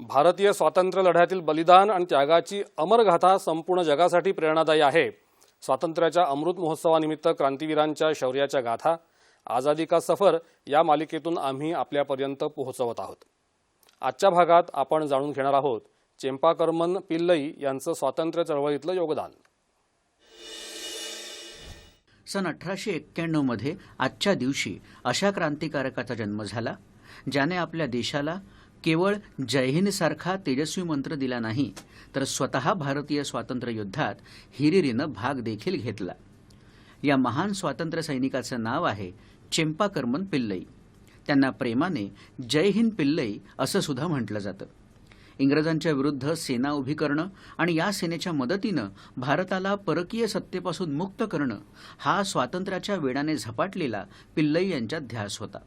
भारतीय स्वातंत्र्य लढ्यातील बलिदान आणि त्यागाची अमरगाथा संपूर्ण जगासाठी प्रेरणादायी आहे. स्वातंत्र्याच्या अमृत महोत्सवानिमित्त क्रांतीवीरांच्या शौर्याच्या गाथा आझादी का सफर या मालिकेतून आम्ही आपल्यापर्यंत पोहोचवत आहोत. आजच्या भागात आपण जाणून घेणार आहोत चेंपाकर्मन पिल्लई यांचं स्वातंत्र्य चळवळीतलं योगदान. सन अठराशे एक्क्याण्णवमध्ये आजच्या दिवशी अशा क्रांतिकारकाचा जन्म झाला ज्याने आपल्या देशाला केवळ जय हिंदसारखा तेजस्वी मंत्र दिला नाही तर स्वतः भारतीय स्वातंत्र्य युद्धात हिरिरीनं भाग देखील घेतला. या महान स्वातंत्र्य सैनिकाचं नाव आहे चेंपाकर्मन पिल्लई. त्यांना प्रेमाने जय हिंद पिल्लई असं सुद्धा म्हटलं जातं. इंग्रजांच्या विरुद्ध सेना उभी करणं आणि या सेनेच्या मदतीनं भारताला परकीय सत्तेपासून मुक्त करणं हा स्वातंत्र्याच्या वेडाने झपाटलेला पिल्लई यांच्या ध्यास होता.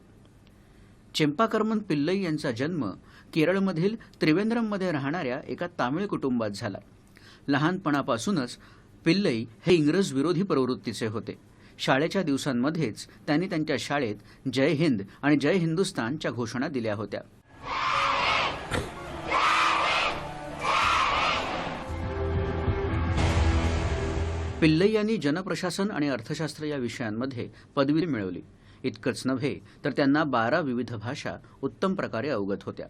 चेंपाकर्मन पिल्लई यांचा जन्म केरळमधील त्रिवेंद्रममध्ये राहणाऱ्या एका तामिळ कुटुंबात झाला. लहानपणापासूनच पिल्लई हे इंग्रज विरोधी प्रवृत्तीचे होते. शाळेच्या दिवसांमध्येच त्यांनी त्यांच्या शाळेत जय हिंद आणि जय हिंदुस्तानच्या घोषणा दिल्या होत्या. पिल्लई यांनी जनप्रशासन आणि अर्थशास्त्र या विषयांमध्ये पदवी मिळवली. इतकंच नव्हे तर त्यांना बारा विविध भाषा उत्तम प्रकारे अवगत होत्या.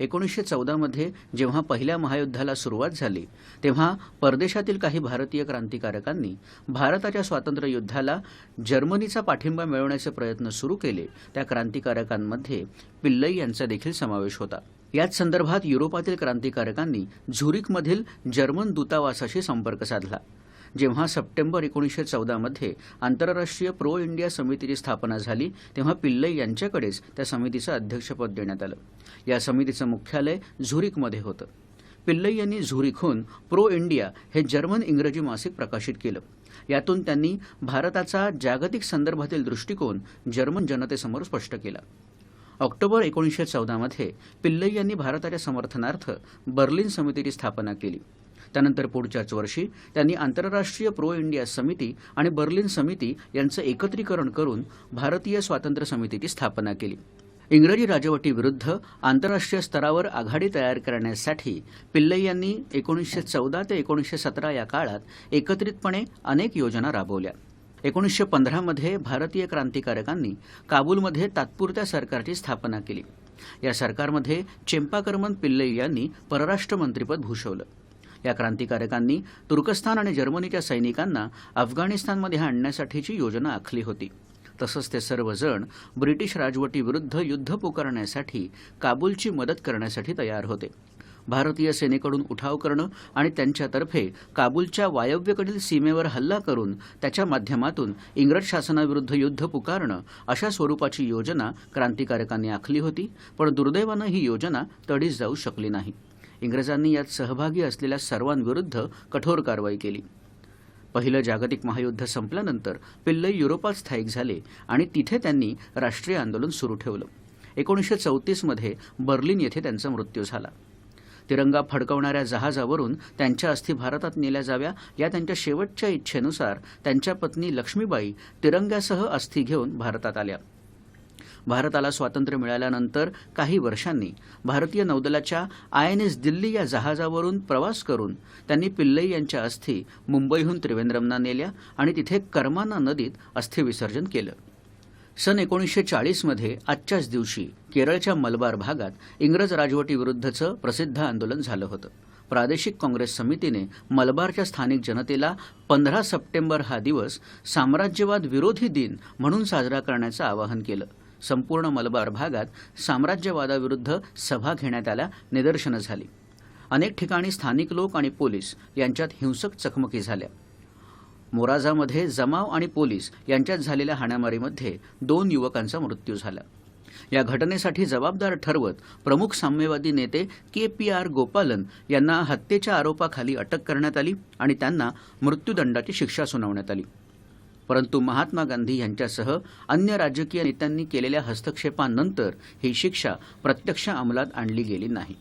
एकोणीसशे चौदामध्ये जेव्हा पहिल्या महायुद्धाला सुरुवात झाली तेव्हा परदेशातील काही भारतीय क्रांतिकारकांनी भारताच्या स्वातंत्र्य युद्धाला जर्मनीचा पाठिंबा मिळवण्याचे प्रयत्न सुरू केले. त्या क्रांतिकारकांमध्ये पिल्लई यांचा देखील समावेश होता. याच संदर्भात युरोपातील क्रांतिकारकांनी झुरिकमधील जर्मन दूतावासाशी संपर्क साधला. जेव्हा सप्टेंबर एकोणीसशे चौदामध्ये आंतरराष्ट्रीय प्रो इंडिया समितीची स्थापना झाली तेव्हा पिल्लई यांच्याकडेच त्या समितीचं अध्यक्षपद देण्यात आलं. या समितीचं मुख्यालय झुरिकमध्ये होतं. पिल्लई यांनी झुरिकहून प्रो इंडिया हे जर्मन इंग्रजी मासिक प्रकाशित केलं. यातून त्यांनी भारताचा जागतिक संदर्भातील दृष्टिकोन जर्मन जनतेसमोर स्पष्ट केला. ऑक्टोबर एकोणीसशे चौदामध्ये पिल्लई यांनी भारताच्या समर्थनार्थ बर्लिन समितीची स्थापना केली. त्यानंतर पुढच्याच वर्षी त्यांनी आंतरराष्ट्रीय प्रो इंडिया समिती आणि बर्लिन समिती यांचं एकत्रीकरण करून भारतीय स्वातंत्र्य समितीची स्थापना केली. इंग्रजी राजवटीविरुद्ध आंतरराष्ट्रीय स्तरावर आघाडी तयार करण्यासाठी पिल्लई यांनी एकोणीसशे चौदा ते एकोणीसशे सतरा या काळात एकत्रितपणे अनेक योजना राबवल्या. एकोणीसशे पंधरामध्ये भारतीय क्रांतिकारकांनी काबूलमध्ये तात्पुरत्या सरकारची स्थापना केली. या सरकारमध्ये चेंपाकर्मन पिल्लई यांनी परराष्ट्र मंत्रीपद भूषवलं. या क्रांतिकारकांनी तुर्कस्तान आणि जर्मनीच्या सैनिकांना अफगाणिस्तानमध्ये आणण्यासाठीची योजना आखली होती. तसंच ते सर्वजण ब्रिटिश राजवटीविरुद्ध युद्ध पुकारण्यासाठी काबूलची मदत करण्यासाठी तयार होते. भारतीय सेनेकडून उठाव करणं आणि त्यांच्यातर्फे काबूलच्या वायव्येकडील सीमेवर हल्ला करून त्याच्या माध्यमातून इंग्रज शासनाविरुद्ध युद्ध पुकारणं अशा स्वरूपाची योजना क्रांतिकारकांनी आखली होती पण दुर्दैवानं ही योजना तडीच जाऊ शकली नाही. इंग्रजांनी यात सहभागी असलेल्या सर्वांविरुद्ध कठोर कारवाई केली. पहिलं जागतिक महायुद्ध संपल्यानंतर पिल्लई युरोपात स्थायिक झाले आणि तिथे त्यांनी राष्ट्रीय आंदोलन सुरू ठेवलं. एकोणीसशे चौतीसमध्ये बर्लिन येथे त्यांचा मृत्यू झाला. तिरंगा फडकवणाऱ्या जहाजावरून त्यांच्या अस्थी भारतात नेल्या जाव्या या त्यांच्या शेवटच्या इच्छेनुसार त्यांच्या पत्नी लक्ष्मीबाई तिरंग्यासह अस्थी घेऊन भारतात आल्या. भारताला स्वातंत्र्य मिळाल्यानंतर काही वर्षांनी भारतीय नौदलाच्या आय एन एस दिल्ली या जहाजावरून प्रवास करून त्यांनी पिल्लई यांच्या अस्थी मुंबईहून त्रिवेंद्रमना नेल्या आणि तिथे कर्माना नदीत अस्थिविसर्जन केलं. सन एकोणीसशे चाळीसमध्ये आजच्याच दिवशी केरळच्या मलबार भागात इंग्रज राजवटीविरुद्धचं प्रसिद्ध आंदोलन झालं होतं. प्रादेशिक काँग्रेस समितीने मलबारच्या स्थानिक जनतेला पंधरा सप्टेंबर हा दिवस साम्राज्यवाद विरोधी दिन म्हणून साजरा करण्याचं आवाहन केलं. संपूर्ण मलबार भागात साम्राज्यवादाविरुद्ध सभा घेण्यात आल्या निदर्शनं झाली. अनेक ठिकाणी स्थानिक लोक आणि पोलीस यांच्यात हिंसक चकमकी झाल्या. मोराजामध्ये जमाव आणि पोलीस यांच्यात झालेल्या हाणामारीमध्ये दोन युवकांचा मृत्यू झाला. या घटनेसाठी जबाबदार ठरवत प्रमुख साम्यवादी नेते के पी आर गोपालन यांना हत्येच्या आरोपाखाली अटक करण्यात आली आणि त्यांना मृत्यूदंडाची शिक्षा सुनावण्यात आली. परंतु महात्मा गांधी यांच्यासह अन्य राजकीय नेत्यांनी केलेल्या हस्तक्षेपानंतर ही शिक्षा प्रत्यक्ष अंमलात आणली गेली नाही.